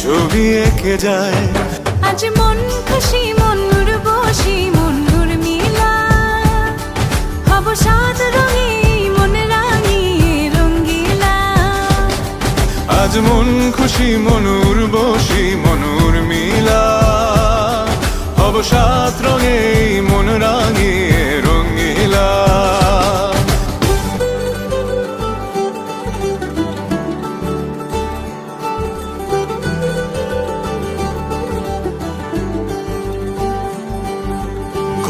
ছবি এঁকে যায়। আজ মন খুশি মনুর বসি মনুর মিলা। হব সাত রঙে মন রাঙিয়ে রঙ্গিলা আজ মন খুশি মনুর বসি মনুর মিলা। হব সাত রঙে মন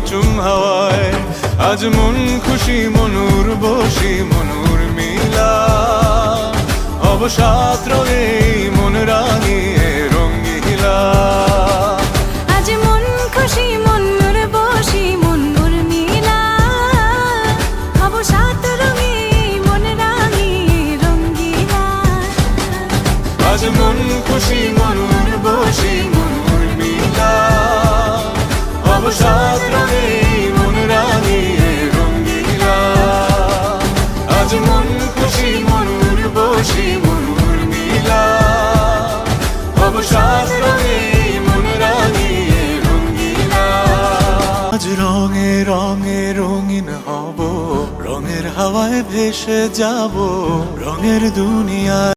চুম হাওয়ায়। আজ মন খুশি মনুর বসি মনুর মিলা। অবসাদ রঙে মন রাঙিয়ে রঙ্গিলা। আজ মন খুশি মনুর বসি মনুর মিলা। রঙে মন রাঙিয়ে রঙ্গিলা। আজ মন খুশি অবসাদ রঙে মন রাঙিয়ে রঙ্গিলা আজ রঙে রঙে রঙিন হব, রঙের হাওয়ায় ভেসে যাব, রঙের দুনিয়া